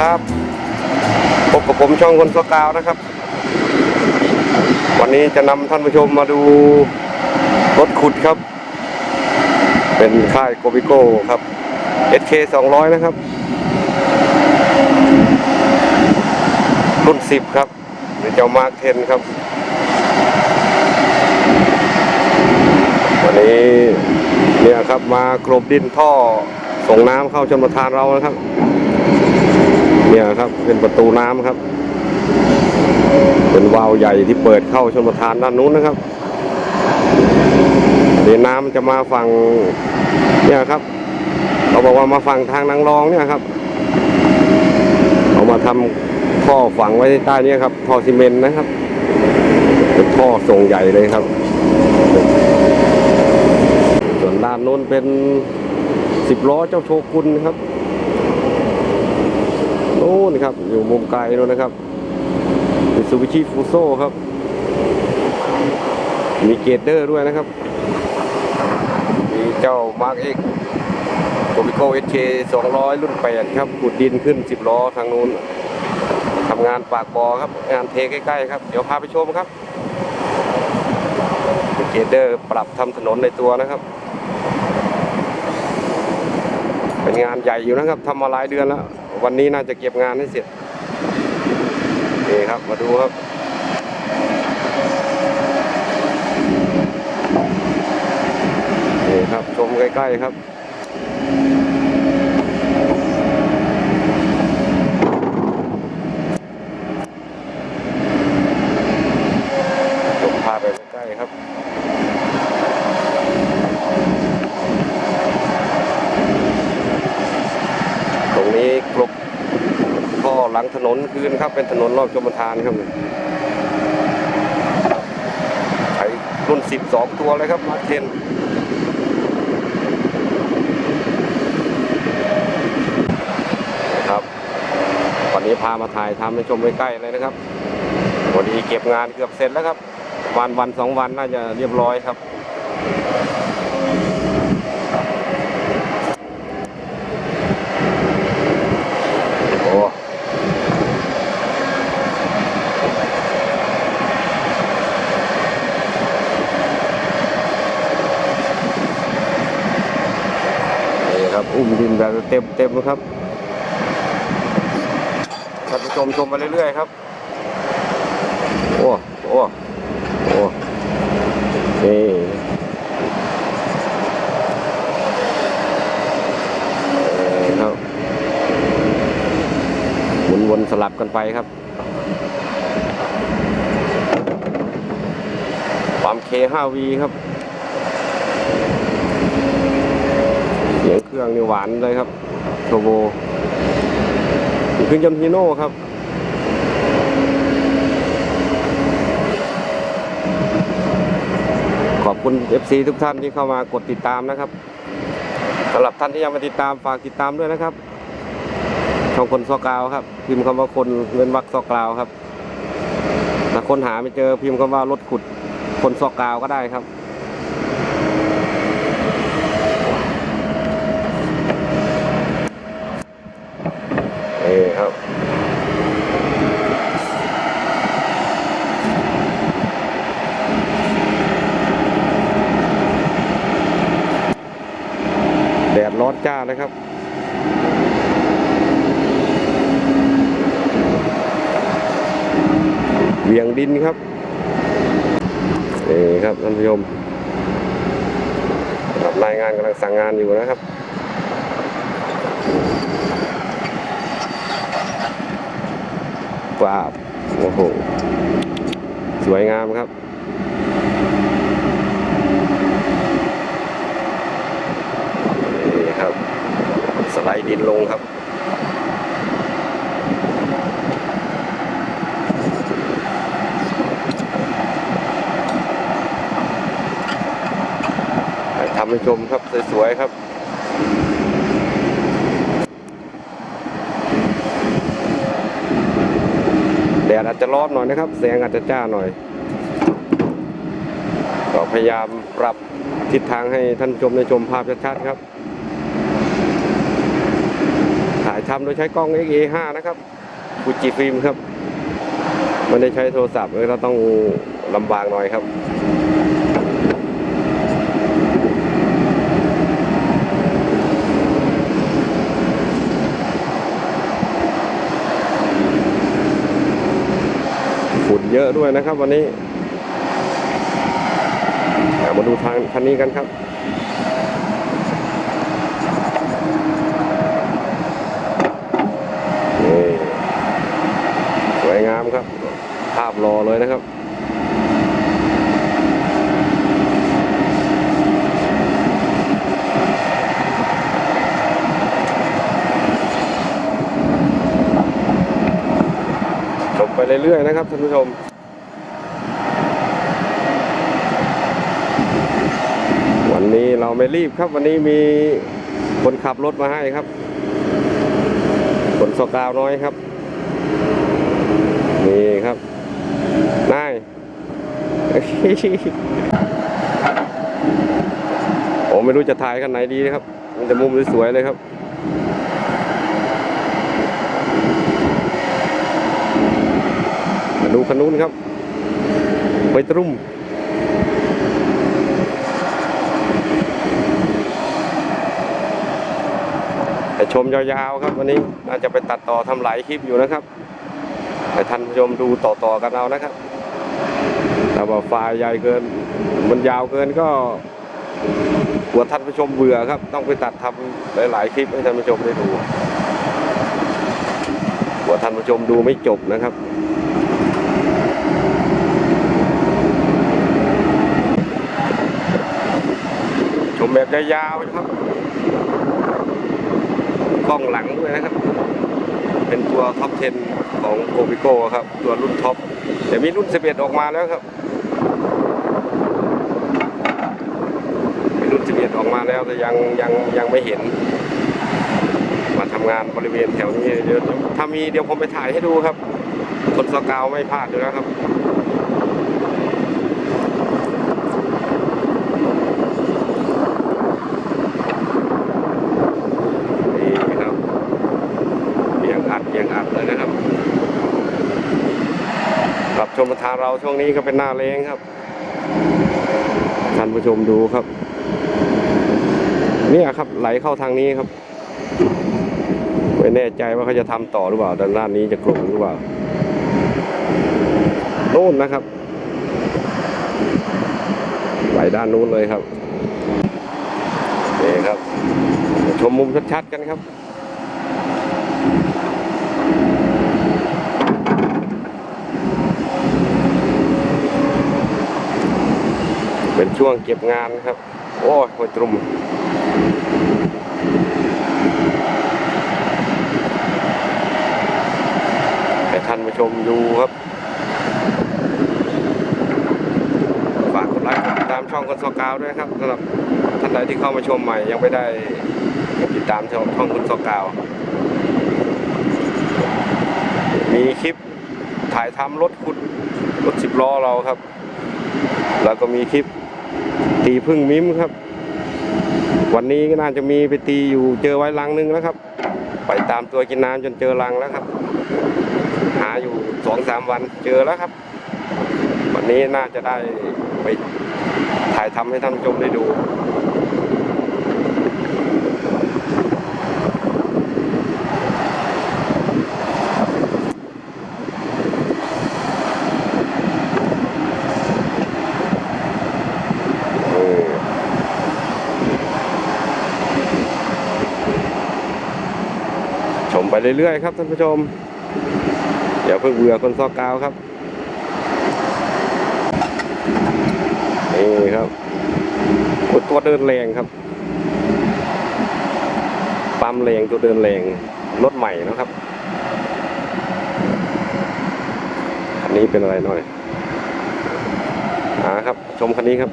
ครับพบกับผมช่องคนสกาวนะครับ วันนี้จะนำท่านผู้ชมมาดูรถขุดครับ เป็นค่ายโกบิโก้ครับ SK 200 นะครับ รุ่น 10 ครับหรือเจ้ามาร์ค10ครับ วันนี้เนี่ยครับมากรบดินท่อส่งน้ำเข้าชนประทานเรานะครับ เนี่ยครับเป็นประตูน้ำครับ เป็นวาล์วใหญ่ที่เปิดเข้าชนประทานด้านนู้นนะครับเดี๋ยวน้ำจะมาฝั่งเนี่ยครับเขาบอกว่ามาฝั่งทางนางรองเนี่ยครับเอามาทำท่อฝังไว้ใต้นี้ครับท่อซีเมนต์นะครับเป็นท่อส่งใหญ่เลยครับ ส่วนด้านนู้นเป็นสิบล้อเจ้าโชกุนครับ นู้นครับ อยู่มุมไกลนู้นนะครับมิซูบิชิฟูโซครับ มีเกเดอร์ด้วยนะครับ มีเจ้ามาร์กเอ็กโกบิโกเอสเคสองร้อยรุ่นแปดครับขุดดินขึ้นสิบล้อทางนู้นทำงานปากบอครับ งานเทใกล้ๆครับ เดี๋ยวพาไปชมครับเกเดอร์ปรับทำถนนในตัวนะครับเป็นงานใหญ่อยู่นะครับทำมาหลายเดือนแล้ว วันนี้น่าจะเก็บงานให้เสร็จนี่ครับมาดูครับนี่ครับชมใกล้ๆครับชมพาไปใกล้ๆครับ ตรงนี้กลบท่อหลังถ นนคืนครับเป็นถนนรอบชมรทานครับใช้รุ่น 12 ตัวเลยครับมาเทนครับวันนี้พามาถ่ายทำให้ชมใกล้ๆเลยนะครับวันนี้เก็บงานเกือบเสร็จแล้วครับวันวันสองวันน่าจะเรียบร้อยครับ โอ้นี่ครับ อุ้มดินแบบ เต็มเต็มครับท่านผู้ชมชมไปเรื่อยๆครับ โอ้ โอ้ โอ้นี่นี่ครับหมุนวนสลับกันไปครับปั๊ม K5V ครับ เสียงเครื่องนี่หวานเลยครับโทโบเครื่องยนต์ฮีโน่ครับขอบคุณ FC ทุกท่านที่เข้ามากดติดตามนะครับสำหรับท่านที่ยังไม่ติดตามฝากติดตามด้วยนะครับช่องคนซอกกาวครับ พิมพ์คำว่าคนเว้นวรรคซอกกาวครับถ้าค้นหาไม่เจอพิมพ์คำว่ารถขุดคนซอกกาวก็ได้ครับ นี่ ครับแดดร้อนจ้าเลยครับเวียงดินครับนี่ครับท่านผู้ชมรายงานกำลังสั่งงานอยู่นะครับ ว้าวโอ้โห สวยงามครับ นี่ครับ สไลด์ดินลงครับทำให้ชมครับ สวยๆครับ แดดอาจจะร้อนหน่อยนะครับ แสงอาจจะจ้าหน่อย ก็พยายามปรับทิศทางให้ท่านชมได้ชมภาพชัดๆครับ ถ่ายทำโดยใช้กล้อง XA5 นะครับฟูจิฟิล์มครับไม่ได้ใช้โทรศัพท์เลยเราต้องลำบากหน่อยครับ ฝุ่นเยอะด้วยนะครับ วันนี้ามาดูทางคันนี้กันครับนี่สวยงามครับ ภาพรอเลยนะครับ ชมไป เรื่อยๆนะครับท่านผู้ชมวันนี้เราไม่รีบครับวันนี้มีคนขับรถมาให้ครับคนสกาวน้อยครับนี่ครับนายโอ้ไม่รู้จะถ่ายกันไหนดีนะครับมันจะมุมสวยๆเลยครับ มา ดูคันนู้นครับ ไปตรุ่มแต่ชมยาวๆครับวันนี้น่าจะไปตัดต่อทำหลายคลิปอยู่นะครับให้ท่านผู้ชมดูต่อๆกันเอานะครับแต่ว่าไฟล์ใหญ่เกิน มันยาวเกินก็กลัวท่านผู้ชมเบื่อครับ ต้องไปตัดทำหลายๆคลิปให้ท่านผู้ชมได้ดูกลัวท่านผู้ชมดูไม่จบนะครับ แบบยาวๆนะครับกล้องหลังด้วยนะครับ เป็นตัวท็อป 10 ของโกบิโก้ครับ ตัวรุ่นท็อปแต่มีรุ่น 11 ออกมาแล้วครับมีรุ่น 11 ออกมาแล้วแต่ยังยังยังไม่เห็น มาทำงานบริเวณแถวนี้เดี๋ยวถ้ามีเดี๋ยวผมไปถ่ายให้ดูครับคนสกาวไม่พลาดอยู่แล้วครับ นี่ครับเบียงอัดเบียงอัดเลยนะครับรับชม ประทานเราช่วงนี้ก็เป็นหน้าแรงครับท่านผู้ชมดูครับ เนี่ยครับไหลเข้าทางนี้ครับไม่แน่ใจว่าเขาจะทำต่อหรือเปล่าด้านด้านี้จะกลงหรือเปล่าโน่นนะครับไหลด้านนู้นเลยครับนี่ครับชมมุมชัดๆกันครับ เป็น ช่วงเก็บงานครับ โอ้ยโหตรุมให้ท่านผู้ชมดูครับ ฝากกดไลค์กดติดตามช่องคนสกาวด้วยครับสำหรับท่านใดที่เข้ามาชมใหม่ยังไม่ได้ติดตามช่องคุณสกาว มีคลิปถ่ายทำรถขุดรถสิบล้อเราครับ แล้วก็มีคลิป ตีพึ่งมิ้มครับ วันนี้ก็น่าจะมีไปตีอยู่เจอไว้ลังหนึงแล้วครับ ไปตามตัวกินน้ำจนเจอลังแล้วครับ หาอยู่สองสามวันเจอแล้วครับ วันนี้น่าจะได้ไปถ่ายทำให้ท่านชมได้ดู เออชมไป เรื่อยๆครับท่านผู้ชมอย่าเพิ่งเบื่อคนซอกกาวครับนี่ครับโอ้ตัวเดินแรงครับปั๊มแรงตัวเดินแรงรถใหม่นะครับอันนี้เป็นอะไรหน่อยอ่าครับ ชมคันนี้ครับ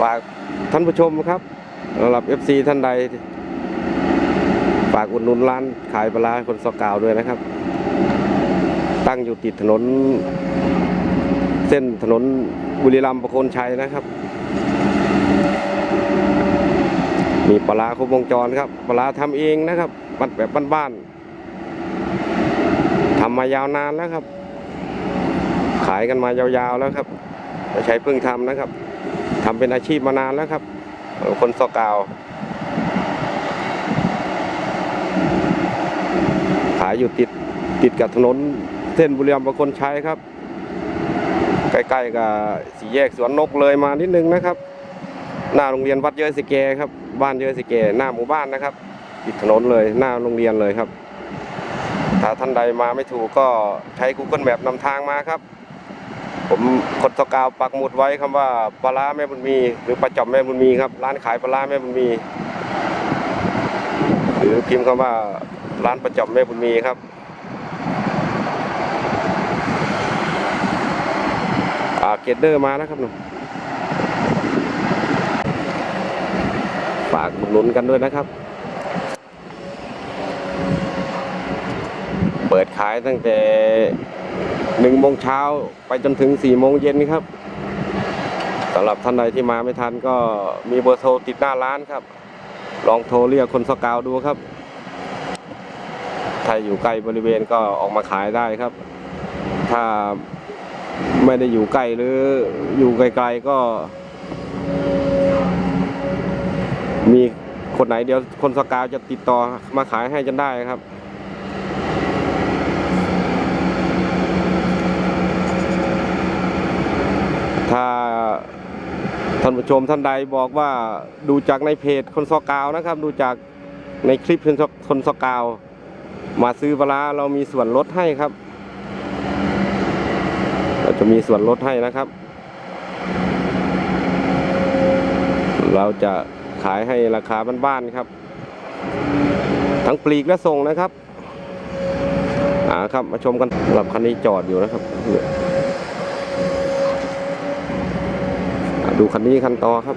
ฝากท่านผู้ชมครับ สำหรับ FC ท่านใด ฝากอุดหนุนร้านขายปลาคนสกาวด้วยนะครับ ตั้งอยู่ติดถนน เส้นถนนบุรีรัมย์ประโคนชัยนะครับ มีปลาครบวงจรครับปลาทำเองนะครับมันแบบบ้านๆทำมายาวนานแล้วครับ ขายกันมายาวๆแล้วครับไม่ใช่เพิ่งทำนะครับทำเป็นอาชีพมานานแล้วครับ คนสกาวขายอยู่ติดติดกับถนนเส้นบุรีรัมย์ประคนชัยครับ ใกล้ๆกับสี่แยกสวนนกเลยมานิดนึงนะครับ หน้าโรงเรียนวัดเยอะสิเกครับ บ้านเยอะสิเกหน้าหมู่บ้านนะครับติดถนนเลยหน้าโรงเรียนเลยครับ ถ้าท่านใดมาไม่ถูกก็ใช้ Google Map นำทางมาครับ ผมกดสกาวปักหมุดไว้คำว่าปลาร้าแม่บุญมี หรือปลาจอมแม่บุญมีครับ ร้านขายปลาร้าแม่บุญมี หรือพิมพ์คำว่าร้านปลาจอมแม่บุญมีครับอาเกตเดอร์มาแล้วครับหนูฝากหนุนกันด้วยนะครับ เปิดขายตั้งแต่ หนึ่งโมงเช้าไปจนถึงสี่โมงเย็นครับสำหรับท่านใดที่มาไม่ทันก็มีเบอร์โทรติดหน้าร้านครับ ลองโทรเรียกคนสกาวดูครับถ้าอยู่ใกล้บริเวณก็ออกมาขายได้ครับ ถ้าไม่ได้อยู่ใกล้หรืออยู่ไกลๆก็ มีคนไหนเดียวคนสกาวจะติดต่อมาขายให้จนได้ครับ ถ้าท่านผู้ชมท่านใดบอกว่าดูจากในเพจคนสกาวนะครับ ดูจากในคลิปคนสคนสกาว มาซื้อปลาร้าเรามีส่วนลดให้ครับเราจะมีส่วนลดให้นะครับ เราจะขายให้ราคาบ้านๆครับ ทั้งปลีกและส่งนะครับอ่าครับมาชมกันสำหรับคันนี้จอดอยู่นะครับอ่า ดูคันนี้คันต่อครับ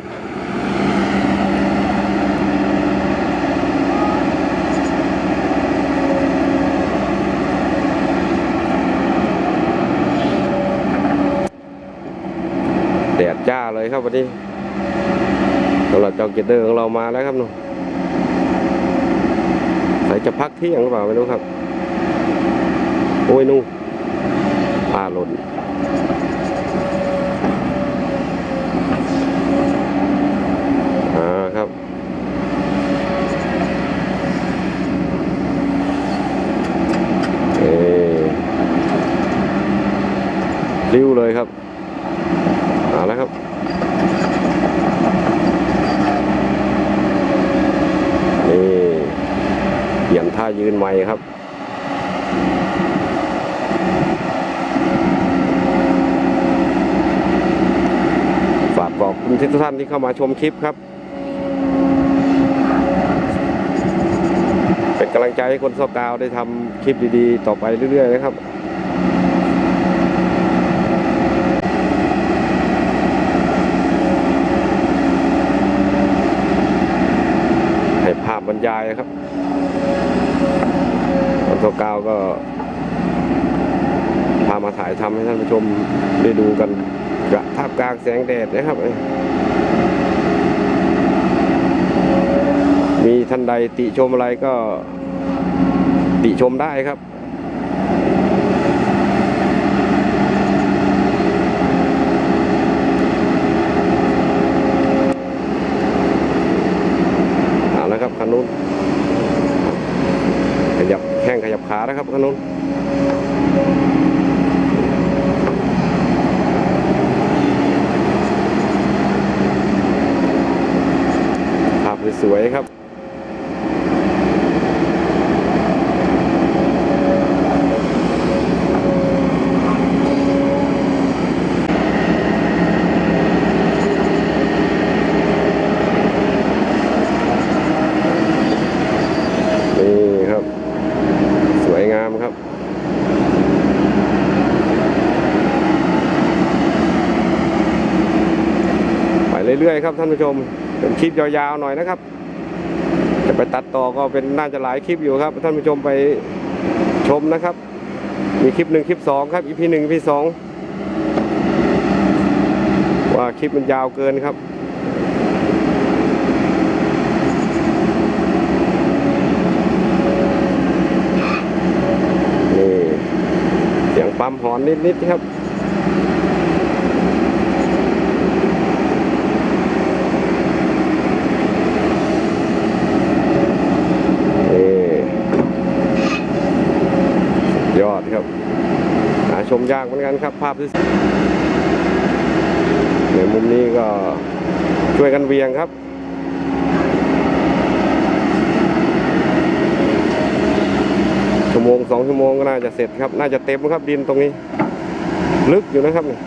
แดดจ้าเลยครับวันนี้สำหรับเจ้าเกตเดอร์ของเรามาแล้วครับหนูใส่จะพักเที่ยงหรือเปล่าไม่รู้ครับ โอ้ยนู่ผ้าหล่นอ่าครับ เอ ริ้วเลยครับเอาแล้วครับนี่เปลี่ยนท่ายืนใหม่ครับฝากบอกคุณทุกท่านที่เข้ามาชมคลิปครับ เป็นกำลังใจให้คนสกาวได้ทำคลิปดีๆ ต่อไปเรื่อยๆนะครับ ให้ภาพบรร ยายครับตัวกาวก็พามาถ่ายทำให้ท่านผู้ชมได้ดูกันกะท่ากลางแสงแดดนะครับ มีท่านใดติชมอะไรก็ติชมได้ครับ เอาแล้วครับคันนู้นขยับแข้งขยับขา นะครับถนนู้นภาพสวยๆครับ ครับท่านผู้ชมเป็นคลิปยาวๆหน่อยนะครับ จะไปตัดต่อก็เป็นน่าจะหลายคลิปอยู่ครับ ท่านผู้ชมไปชมนะครับ มีคลิปหนึ่งคลิปสองครับอีพีหนึ่งอีพีสองว่าคลิปมันยาวเกินครับนี่เสียงปั๊มหอนนิดๆครับ ชมยากเหมือนกันครับ ภาพที่ในมุมนี้ก็ช่วยกันเวียงครับชั่วโมงสองชั่วโมงก็น่าจะเสร็จครับ น่าจะเต็มครับดินตรงนี้ ลึกอยู่นะครับนี่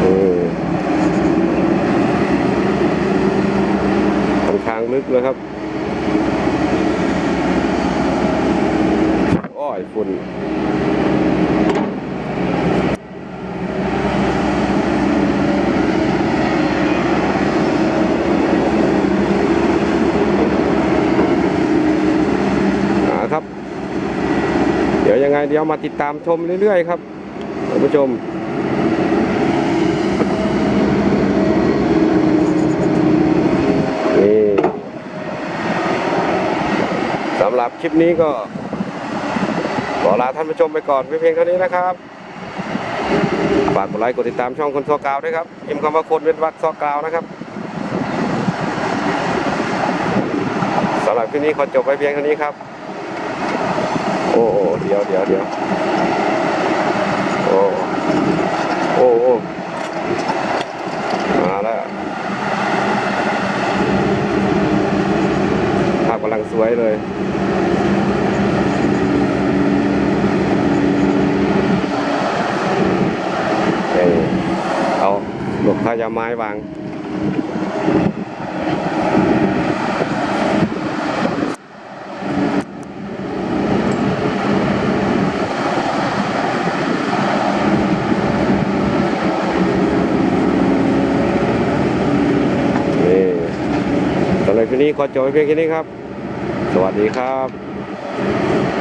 โอ้ค่อนข้าง ลึกเลยครับ อ้อยฝุ่นครับ เดี๋ยวยังไงเดี๋ยวมาติดตามชมเรื่อยๆ ครับท่านผู้ชม สำหรับคลิปนี้ก็ขอลาท่านผู้ชมไปก่อนเพียงเท่านี้นะครับ ฝากกดไลค์กดติดตามช่องคนซอกาวด้วยครับพิมพ์คำว่าคนเว้นวรรคซอกาวนะครับสำหรับคลิปนี้ขอจบไปเพียงเท่านี้ครับ โอ้โหเดี๋ยวเดี๋ยวเดี๋ยวโอ้โอ้โอ้มาแล้วภาพกำลังสวยเลยเอ้ยเอาายาไม้วางนี่สำหรับคลิปนี้ขอจบไปเพียงแค่นี้ครับ สวัสดีครับ